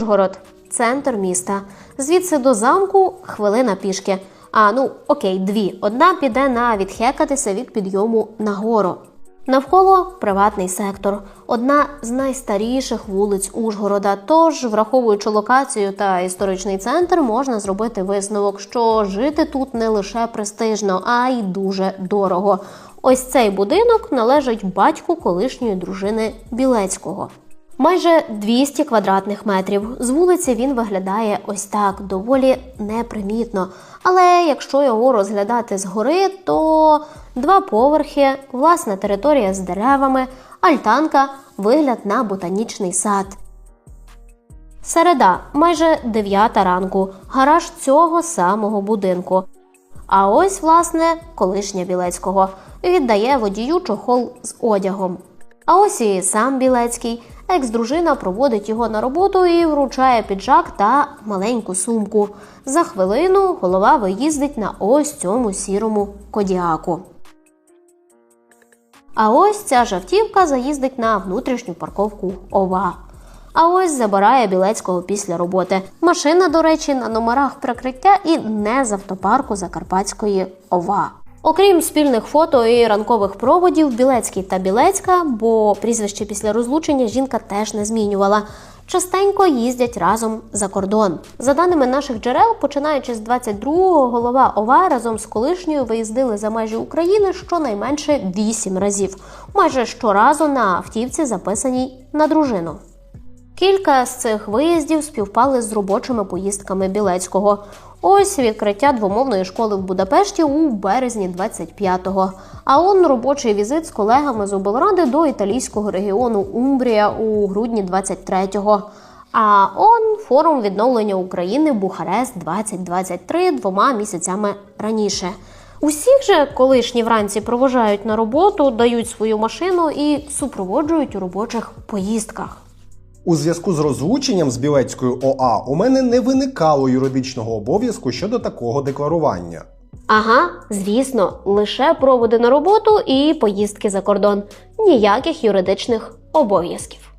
Ужгород, центр міста. Звідси до замку хвилина пішки. А ну окей, дві. Одна піде на відхекатися від підйому на гору. Навколо приватний сектор, одна з найстаріших вулиць Ужгорода. Тож, враховуючи локацію та історичний центр, можна зробити висновок, що жити тут не лише престижно, а й дуже дорого. Ось цей будинок належить батьку колишньої дружини Білецького. Майже 200 квадратних метрів. З вулиці він виглядає ось так, доволі непримітно. Але якщо його розглядати згори, то два поверхи, власна територія з деревами, альтанка, вигляд на ботанічний сад. Середа, майже 9 ранку, гараж цього самого будинку. А ось, власне, колишня Білецького віддає водію чохол з одягом. А ось і сам Білецький. Екс-дружина проводить його на роботу і вручає піджак та маленьку сумку. За хвилину голова виїздить на ось цьому сірому кодіаку. А ось ця жавтівка заїздить на внутрішню парковку ОВА. А ось забирає Білецького після роботи. Машина, до речі, на номерах прикриття і не з автопарку Закарпатської ОВА. Окрім спільних фото і ранкових проводів, Білецький та Білецька, бо прізвище після розлучення жінка теж не змінювала. Частенько їздять разом за кордон. За даними наших джерел, починаючи з 22-го, голова ОВА разом з колишньою виїздили за межі України щонайменше 8 разів. Майже щоразу на автівці записаній на дружину. Кілька з цих виїздів співпали з робочими поїздками Білецького. Ось відкриття двомовної школи в Будапешті у березні 25-го. А он робочий візит з колегами з облради до італійського регіону Умбрія у грудні 23-го. А он форум відновлення України Бухарест 2023 двома місяцями раніше. Усіх же колишні вранці провожають на роботу, дають свою машину і супроводжують у робочих поїздках. У зв'язку з розлученням з Білецькою ОА у мене не виникало юридичного обов'язку щодо такого декларування. Ага, звісно, лише проводи на роботу і поїздки за кордон. Ніяких юридичних обов'язків.